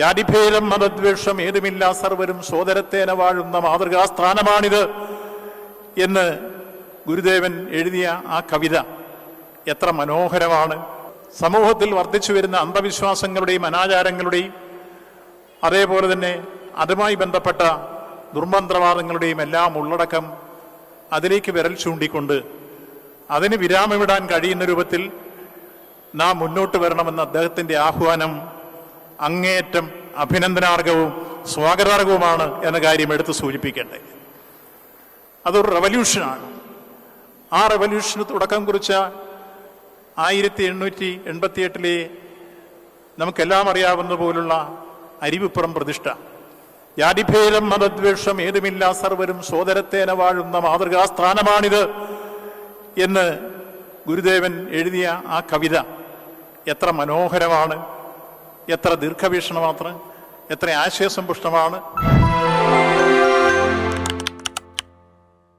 ജാതിഭേദം മതദ്വേഷം ഏതുമില്ല സർവരും സോദരത്തേന വാഴുന്ന മാതൃകാസ്ഥാനമാണിത് എന്ന് ഗുരുദേവൻ എഴുതിയ ആ കവിത എത്ര മനോഹരമാണ്. സമൂഹത്തിൽ വർദ്ധിച്ചു വരുന്ന അന്ധവിശ്വാസങ്ങളുടെയും അനാചാരങ്ങളുടെയും അതേപോലെ തന്നെ അതുമായി ബന്ധപ്പെട്ട ദുർമന്ത്രവാദങ്ങളുടെയും എല്ലാം ഉള്ളടക്കം അതിലേക്ക് വിരൽ ചൂണ്ടിക്കൊണ്ട് അതിന് വിരാമമിടാൻ കഴിയുന്ന രൂപത്തിൽ നാം മുന്നോട്ട് വരണമെന്ന അദ്ദേഹത്തിന്റെ ആഹ്വാനം അങ്ങേയറ്റം അഭിനന്ദനാർഹവും സ്വാഗതാർഹവുമാണ് എന്ന കാര്യം എടുത്ത് സൂചിപ്പിക്കേണ്ടത് അതൊരു റവല്യൂഷനാണ് ആ റവല്യൂഷന് തുടക്കം കുറിച്ച ആയിരത്തി എണ്ണൂറ്റി എൺപത്തി എട്ടിലെ നമുക്കെല്ലാം അറിയാവുന്ന പോലുള്ള അരിവിപ്പുറം പ്രതിഷ്ഠ. ജാതിഭേദം മതദ്വേഷം ഏതുമില്ല സർവരും സോദരത്തേന വാഴുന്ന മാതൃകാസ്ഥാനമാണിത് എന്ന് ഗുരുദേവൻ എഴുതിയ ആ കവിത എത്ര മനോഹരമാണ്. എത്ര ദീർഘവീക്ഷണമാണ് എത്ര ആശയസമ്പുഷ്ടമാണ്